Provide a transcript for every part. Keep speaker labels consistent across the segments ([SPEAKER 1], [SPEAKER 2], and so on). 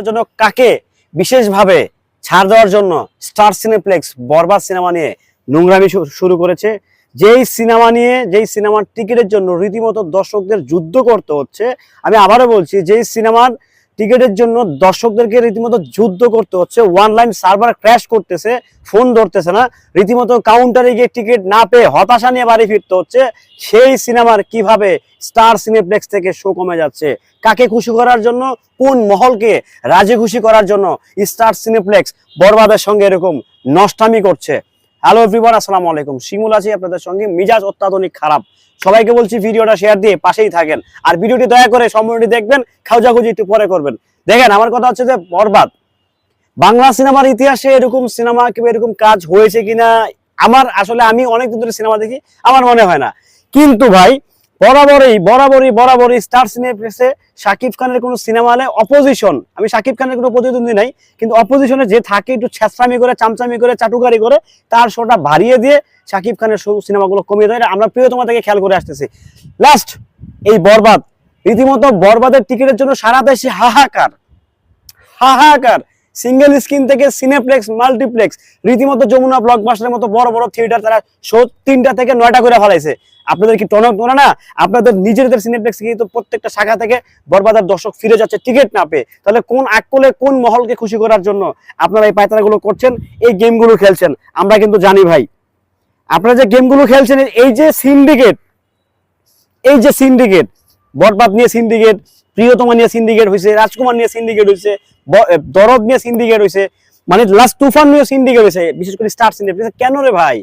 [SPEAKER 1] এর জন্য কাকে বিশেষভাবে ছাড় দেওয়ার জন্য স্টার সিনেপ্লেক্স বরবাদ সিনেমা নিয়ে নোংরামি শুরু করেছে? যেই সিনেমা নিয়ে, যেই সিনেমার টিকিটের জন্য রীতিমতো দর্শকদের যুদ্ধ করতে হচ্ছে, আমি আবারও বলছি, যেই সিনেমার টিকিটের জন্য দর্শকদেরকে রীতিমতো যুদ্ধ করতে হচ্ছে। ওয়ান লাইন সার্ভার ক্র্যাশ করতেছে ফোন ধরতেছে না। রীতিমতো কাউন্টারে গিয়ে টিকিট না পেয়ে হতাশা নিয়ে বাড়ি ফিরতে হচ্ছে। সেই সিনেমার কীভাবে স্টার সিনেপ্লেক্স থেকে শো কমে যাচ্ছে? কাকে খুশি করার জন্য? কোন মহলকে রাজি খুশি করার জন্য স্টার সিনেপ্লেক্স বরবাদের সঙ্গে এরকম নষ্টামি করছে? হ্যালো এভরিওয়ান আসসালামু আলাইকুম। শিমুল আছি আপনাদের সঙ্গে। মিজাজ অত্যাধুনিক খারাপ। সবাইকে বলছি ভিডিওটা শেয়ার দিয়ে পাশেই থাকেন। আর ভিডিওটি দয়া করে সম্পূর্ণটি দেখবেন খাউজাখুজি একটু পরে করবেন। দেখেন, আমার কথা হচ্ছে যে বরবাদ। বাংলা সিনেমার ইতিহাসে এরকম সিনেমা কিংবা এরকম কাজ হয়েছে কিনা, আমার আসলে আমি অনেকদিন ধরে সিনেমা দেখি, আমার মনে হয় না। কিন্তু ভাই বরাবরই বরাবরই বরাবরই স্টার সিনেপ্লেক্সে শাকিব খানের কোনো সিনেমা হলে অপোজিশন আমি শাকিব খানের কোনো প্রতিদ্বন্দ্বী নাই, কিন্তু অপোজিশনে যে থাকে একটু ছেঁচড়ামি করে, চামচামি করে, চাটুকারি করে, তার শোটা বাড়িয়ে দিয়ে শাকিব খানের সিনেমাগুলো কমিয়ে দেয়। আমরা প্রিয়তমা থেকে খেয়াল করে আসতেছি। লাস্ট এই বরবাদ। রীতিমতো বরবাদের টিকিটের জন্য সারা দেশে হাহাকার। হাহাকার। সিঙ্গেল স্ক্রিন থেকে সিনেপ্লেক্স মাল্টিপ্লেক্স রীতিমতো যমুনা ব্লকবাস্টারের মতো বড় বড় থিয়েটার তারা শো তিনটা থেকে নয়টা করে ফেলাইছে। আপনাদের কি টনক টনা না? আপনাদের নিজেদের সিনেপ্লেক্স কিন্তু প্রত্যেকটা শাখা থেকে বরবাদের দর্শক ফিরে যাচ্ছে টিকিট না পেয়ে। তাহলে কোন আকলে কোন মহলকে খুশি করার জন্য আপনারা এই পায়তারাগুলো করছেন, এই গেমগুলো খেলছেন? আমরা কিন্তু জানি ভাই। আপনারা যে গেমগুলো খেলছেন, এই যে সিন্ডিকেট এই যে সিন্ডিকেট বরবাদ নিয়ে সিন্ডিকেট প্রিয়তমা নিয়ে সিন্ডিকেট হয়েছে রাজকুমার নিয়ে সিন্ডিকেট হয়েছে দরদ নিয়ে সিন্ডিকেট হয়েছে মানে লাস্ট তুফান নিয়ে সিন্ডিকেট হয়েছে বিশেষ করে স্টার সিন্ডিকেট কেন রে ভাই?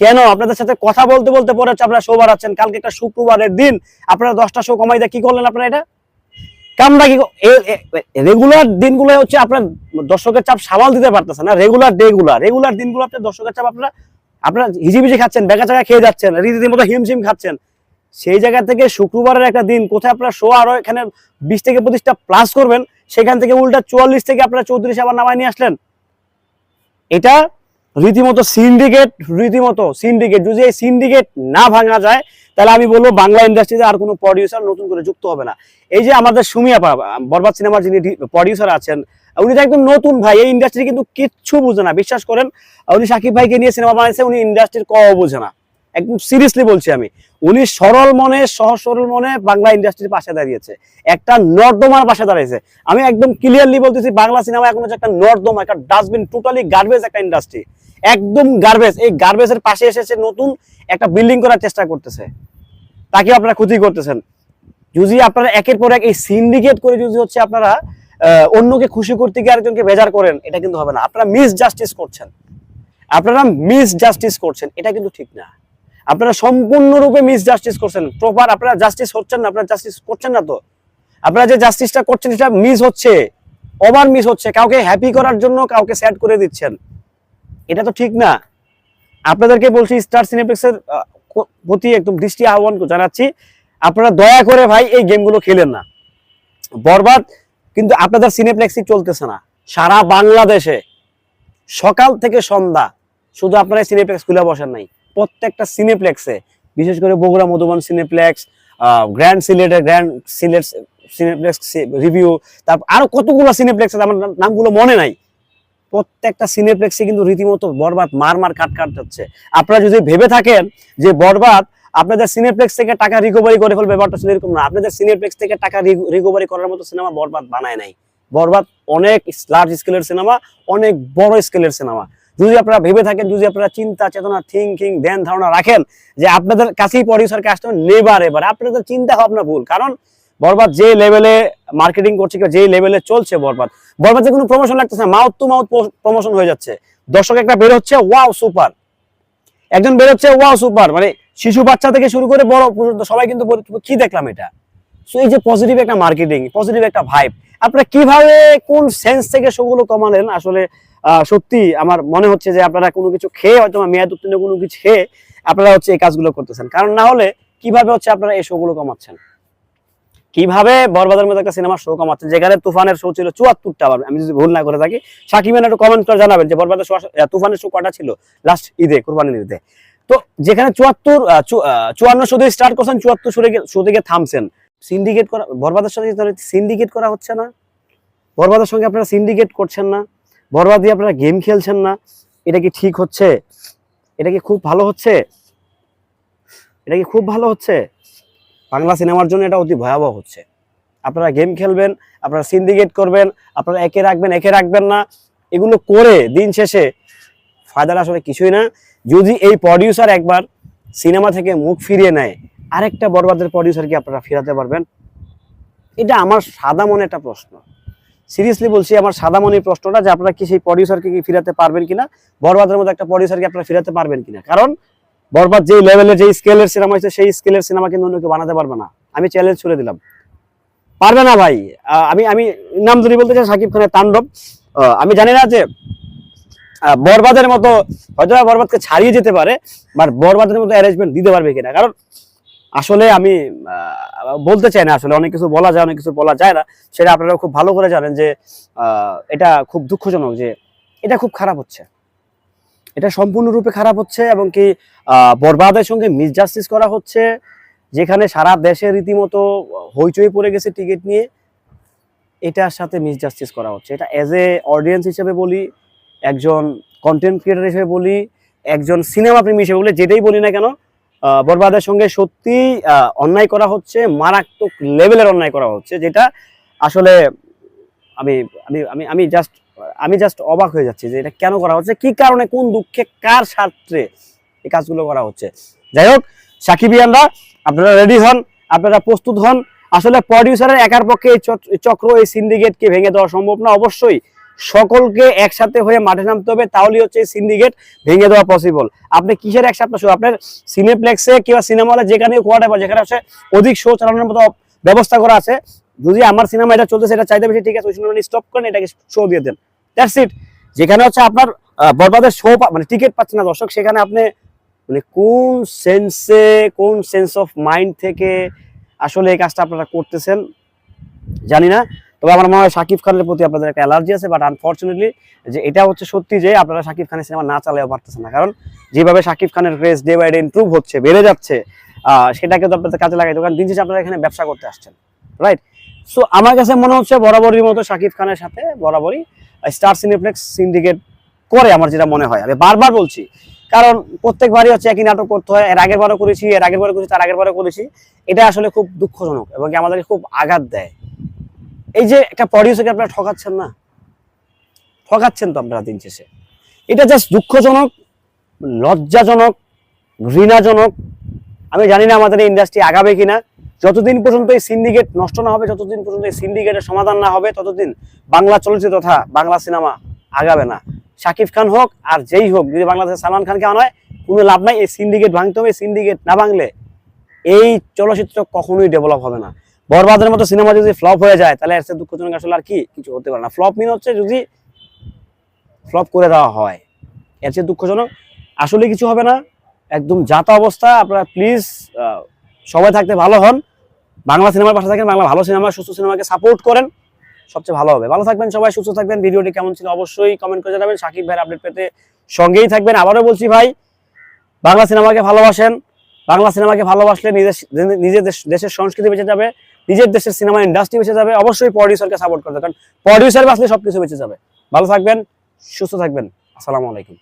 [SPEAKER 1] কেন? আপনাদের সাথে কথা বলতে বলতে পরে হচ্ছে আপনারা শো বাড়াচ্ছেন কালকে একটা শুক্রবারের দিন আপনারা দশটা শো কমাই দিয়ে, কি করলেন আপনারা এটা? কামটা কি রেগুলার দিনগুলো হচ্ছে আপনার দর্শকের চাপ সামাল দিতে পারতেছে না। রেগুলার ডে গুলা রেগুলার দিনগুলো আপনার দর্শকের চাপ আপনারা আপনারা হিজিবিজি খাচ্ছেন, বেকা চাকা খেয়ে যাচ্ছেন, রীতিমতো হিমশিম খাচ্ছেন। সেই জায়গা থেকে শুক্রবারের একটা দিন, কোথায় আপনারা শো আরও এখানে বিশ থেকে পঁচিশটা প্লাস করবেন সেখান থেকে উল্টা চুয়াল্লিশ থেকে আপনারা চৌত্রিশ আবার নামায় নিয়ে আসলেন। এটা রীতিমতো সিন্ডিকেট রীতিমতো সিন্ডিকেট যদি এই সিন্ডিকেট না ভাঙা যায়, তাহলে আমি বলব বাংলা ইন্ডাস্ট্রিতে আর কোনো প্রডিউসার নতুন করে যুক্ত হবে না। এই যে আমাদের সুমিয়া বরবাদ সিনেমার যিনি প্রডিউসার আছেন, উনি তো একদম নতুন ভাই। এই ইন্ডাস্ট্রি কিন্তু কিচ্ছু বুঝে না। বিশ্বাস করেন, উনি সাকিব ভাইকে নিয়ে সিনেমা বানাইছে, উনি ইন্ডাস্ট্রির ক বুঝে না। একদম সিরিয়াসলি বলছি আমি। উনি সরল মনে সহজ সরল মনে বাংলা ইন্ডাস্ট্রির পাশে দাঁড়িয়েছে। একটা নর্দমার পাশে দাঁড়িয়েছে আমি একদম ক্লিয়ারলি বলতেছি, বাংলা সিনেমা এখন হচ্ছে একটা নর্দমা, একটা ডাস্টবিন টোটালি গার্বেজ একটা ইন্ডাস্ট্রি একদম গার্বেজ এই গার্বেজের পাশে এসেছে নতুন একটা বিল্ডিং করার চেষ্টা করতেছে। তাকে আপনারা ক্ষতি করতেছেন। যদি আপনারা একের পর এক এই সিন্ডিকেট করে যদি হচ্ছে আপনারা অন্যকে খুশি করতে গিয়ে আরেকজনকে বেজার করেন, এটা কিন্তু হবে না। আপনারা মিস জাস্টিস করছেন। আপনারা মিস জাস্টিস করছেন, এটা কিন্তু ঠিক না। আপনারা সম্পূর্ণরূপে মিস জাস্টিস করছেন। প্রপার আপনারা জাস্টিস হচ্ছেন না, আপনারা জাস্টিস করছেন না তো। আপনারা যে জাস্টিসটা করছেন, সেটা মিস হচ্ছে ওভার মিস হচ্ছে, কাউকে হ্যাপি করার জন্য কাউকে স্যাড করে দিচ্ছেন। এটা তো ঠিক না। আপনাদেরকে বলছি স্টার সিনেপ্লেক্সের প্রতি একদম দৃষ্টি আহ্বান জানাচ্ছি, আপনারা দয়া করে ভাই এই গেমগুলো খেলেন না। বরবাদ, কিন্তু আপনাদের সিনেপ্লেক্সই চলতেছে না। সারা বাংলাদেশে সকাল থেকে সন্ধ্যা শুধু আপনারা সিনেপ্লেক্স খুলে বসেন নাই। প্রত্যেকটা সিনেপ্লেক্সে বিশেষ করে বগুড়া মধুবন সিনেপ্লেক্স গ্র্যান্ড সিলেটের গ্র্যান্ড সিলেট সিনেপ্লেক্স রিভিউ তারপর আরও কতগুলো সিনেপ্লেক্স আমার নামগুলো মনে নাই। প্রত্যেকটা সিনেপ্লেক্সে কিন্তু রীতিমতো বরবাদ মার মার কাট কাট যাচ্ছে আপনারা যদি ভেবে থাকেন যে বরবাদ, আপনাদের সিনেপ্লেক্স থেকে টাকা রিকভারি করে ফেলবে, ব্যাপারটা আসলে এরকম না। আপনাদের সিনেপ্লেক্স থেকে টাকা রিকভারি করার মতো সিনেমা বরবাদ বানায় নাই। বরবাদ অনেক লার্জ স্কেলের সিনেমা অনেক বড় স্কেলের সিনেমা যদি আপনারা ভেবে থাকেন, যদি আপনারা চিন্তা, চেতনা থিঙ্কিং ধ্যান, ধারণা রাখেন যে আপনাদের কাছেই প্রডিউসারকে আসতে হবে নেবার এবার আপনাদের চিন্তা ভাবনা ভুল। কারণ বরবাদ যে লেভেলে মার্কেটিং করছে যে লেভেলে চলছে বরবাদ, বরবাদে কোনো প্রমোশন লাগতেছে না মাউথ টু মাউথ প্রমোশন হয়ে যাচ্ছে। দর্শক একটা বের হচ্ছে ওয়াও সুপার একজন বের হচ্ছে ওয়াও সুপার মানে শিশু বাচ্চা থেকে শুরু করে বড় পর্যন্ত সবাই কিন্তু কি দেখলাম এটা? সো এই যে পজিটিভ একটা মার্কেটিং পজিটিভ একটা ভাইব আপনারা কীভাবে কোন সেন্স থেকে শোগুলো কমালেন? আসলে সত্যি আমার মনে হচ্ছে যে আপনারা কোনো কিছু খেয়ে হয়তো মেয়াদ উত্তীর্ণ কোনো কিছু খেয়ে আপনারা হচ্ছে এই কাজগুলো করতেছেন। কারণ না হলে কীভাবে হচ্ছে আপনারা এই শোগুলো কমাচ্ছেন? কীভাবে বরবাদের মধ্যে একটা সিনেমার শো কমাচ্ছেন? যেখানে তুফানের শো ছিল চুয়াত্তরটা আবার আমি যদি ভুল না করে থাকি সাকিবেন একটু কমেন্ট করে জানাবেন যে বরবাদের আহ, তুফানের শো কটা ছিল? লাস্ট ঈদে কোরবানির ঈদে। তো যেখানে চুয়াত্তর চুয়ান্ন শো দিয়ে স্টার্ট করছেন চুয়াত্তর শো শো থেকে থামছেন। সিন্ডিকেট করা বরবাদের সাথে সিন্ডিকেট করা হচ্ছে না? বরবাদের সঙ্গে আপনারা সিন্ডিকেট করছেন না? বরবাদ দিয়ে আপনারা গেম খেলছেন না, এটা কি ঠিক হচ্ছে? এটা কি খুব ভালো হচ্ছে? এটা কি খুব ভালো হচ্ছে? বাংলা সিনেমার জন্য এটা অতি ভয়াবহ হচ্ছে। আপনারা গেম খেলবেন, আপনারা সিন্ডিকেট করবেন, আপনারা একে রাখবেন একে রাখবেন না, এগুলো করে দিন শেষে ফায়দার আসলে কিছুই না। যদি এই প্রডিউসার একবার সিনেমা থেকে মুখ ফিরিয়ে নেয়, আরেকটা বরবাদের প্রডিউসারকে আপনারা ফেরাতে পারবেন? এটা আমার সাদা মনে একটা প্রশ্ন। সিরিয়াসলি বলছি, আমার সাদা মনের প্রশ্নটা যে আপনারা কি সেই প্রডিউসারকে কি ফিরাতে পারবেন কিনা? বরবাদের মতো একটা প্রডিউসারকে আপনারা ফিরাতে পারবেন কিনা? কারণ বরবাদ যেই লেভেলের যেই স্কেলের সিনেমা হয়েছে, সেই স্কেলের সিনেমা কিন্তু অন্য কেউ বানাতে পারবে না। আমি চ্যালেঞ্জ ছুড়ে দিলাম। পারবে না ভাই। আমি আমি নাম ধরে বলতে চাই, সাকিব খানের তাণ্ডব। আমি জানি না যে বরবাদের মতো, হয়তো বরবাদকে ছাড়িয়ে যেতে পারে বাট বরবাদের মতো অ্যারেঞ্জমেন্ট দিতে পারবে কিনা? কারণ আসলে আমি বলতে চাই না আসলে, অনেক কিছু বলা যায়, অনেক কিছু বলা যায় না। সেটা আপনারা খুব ভালো করে জানেন যে এটা খুব দুঃখজনক যে, এটা খুব খারাপ হচ্ছে। এটা সম্পূর্ণরূপে খারাপ হচ্ছে এবং কি বরবাদের সঙ্গে মিসজাস্টিস করা হচ্ছে, যেখানে সারা দেশে রীতিমতো হইচই পড়ে গেছে টিকিট নিয়ে। এটার সাথে মিসজাস্টিস করা হচ্ছে। এটা অ্যাজ এ অডিয়েন্স হিসেবে বলি, একজন কন্টেন্ট ক্রিয়েটার হিসেবে বলি, একজন সিনেমা প্রেমী হিসেবে বলি, যেটাই বলি না কেন বরবাদের সঙ্গে সত্যি অন্যায় করা হচ্ছে, মারাত্মক লেভেলের অন্যায় করা হচ্ছে, যেটা আসলে আমি আমি আমি আমি জাস্ট আমি জাস্ট অবাক হয়ে যাচ্ছি যে এটা কেন করা হচ্ছে, কি কারণে, কোন দুঃখে, কার স্বার্থে এই কাজগুলো করা হচ্ছে। যাই হোক সাকিবিয়ানরা আপনারা রেডি হন, আপনারা প্রস্তুত হন। আসলে প্রডিউসারের একার পক্ষে এই চক- চক্র, এই সিন্ডিকেটকে ভেঙে দেওয়া সম্ভব না, অবশ্যই। সকলকে একসাথে হয়ে মাঠে নামতে হবে, তাহলেই হচ্ছে সিন্ডিকেট ভেঙে দেওয়া পসিবল আপনি কিসের একসাথে শো আপনার সিনেপ্লেক্সে কিংবা সিনেমা হলে যেখানে কোয়ার্টার বা যেখানে হচ্ছে অধিক শো চালানোর মতো ব্যবস্থা করা আছে, যদি আমার সিনেমা এটা চলতেছে, এটা চাইতে বেশি, ঠিক আছে, ওই সিনেমা স্টপ করেন, এটাকে শো দিয়ে দেন। দ্যাটস ইট যেখানে হচ্ছে আপনার বরবাদের শো মানে টিকিট পাচ্ছে না দর্শক, সেখানে আপনি মানে কোন সেন্সে কোন সেন্স অফ মাইন্ড থেকে আসলে এই কাজটা আপনারা করতেছেন, জানি না। তবে আমার মনে হয় শাকিব খানের প্রতি আপনাদের একটা অ্যালার্জি আছে বাট আনফর্চুনেটলি যে এটা হচ্ছে সত্যি যে আপনারা শাকিব খানের সিনেমা না চালাতে পারতেছেন না। কারণ যেভাবে শাকিব খানের craze day by day improve হচ্ছে, বেড়ে যাচ্ছে সেটাকে তো আপনাদের কাজে লাগাইতে কারণ দিন শেষে আপনারা এখানে ব্যবসা করতে আসছেন রাইট সো আমার কাছে মনে হচ্ছে বরাবরই মতো শাকিব খানের সাথে বরাবরই স্টার সিনেপ্লেক্স সিন্ডিকেট করে আমার যেটা মনে হয়। আমি বারবার বলছি, কারণ প্রত্যেকবারই হচ্ছে একই নাটক করতে হয়, এর আগের বারও করেছি, এর আগের বারও করেছি, তার আগের বারও করেছি, এটা আসলে খুব দুঃখজনক এবং আমাদেরকে খুব আঘাত দেয়। এই যে একটা প্রডিউসারকে আপনারা ঠকাচ্ছেন না, ঠকাচ্ছেন তো আপনারা দিন শেষে। এটা জাস্ট দুঃখজনক, লজ্জাজনক, ঘৃণাজনক। আমি জানি না আমাদের ইন্ডাস্ট্রি আগাবে কিনা। যতদিন পর্যন্ত এই সিন্ডিকেট নষ্ট না হবে, যতদিন পর্যন্ত এই সিন্ডিকেটের সমাধান না হবে, ততদিন বাংলা চলচ্চিত্র তথা বাংলা সিনেমা আগাবে না। শাকিব খান হোক আর যেই হোক, যদি বাংলাদেশে সালমান খানকে আনা হয়, কোনো লাভ নাই, এই সিন্ডিকেট ভাঙতে হবে সিন্ডিকেট না ভাঙলে এই চলচ্চিত্র কখনোই ডেভেলপ হবে না। বরবাদের মতো সিনেমা যদি ফ্লপ হয়ে যায়, তাহলে এর দুঃখজনক আসলে আর কি কিছু হতে পারে না। ফ্লপ মিন হচ্ছে যদি ফ্লপ করে দেওয়া হয়, এর চেয়ে দুঃখজনক আসলে কিছু হবে না। একদম যাতা অবস্থা, আপনারা প্লিজ সবাই থাকতে ভালো হন। বাংলা সিনেমার পাশে থাকেন, বাংলা ভালো সিনেমা, সুস্থ সিনেমাকে সাপোর্ট করেন, সবচেয়ে ভালো হবে। ভালো থাকবেন সবাই, সুস্থ থাকবেন। ভিডিওটি কেমন ছিল অবশ্যই কমেন্ট করে জানাবেন। সাকিব ভাইয়ের আপডেট পেতে সঙ্গেই থাকবেন। আবারও বলছি ভাই, বাংলা সিনেমাকে ভালোবাসেন। বাংলা সিনেমাকে ভালোবাসলে নিজের নিজের দেশ- দেশের সংস্কৃতি বেঁচে যাবে। নিজের দেশের সিনেমা ইন্ডাস্ট্রি বেঁচে যাবে, অবশ্যই প্রডিউসারকে সাপোর্ট করবে। কারণ প্রডিউসার বাঁচলে সবকিছু বেঁচে যাবে। ভালো থাকবেন, সুস্থ থাকবেন। আসসালামু আলাইকুম।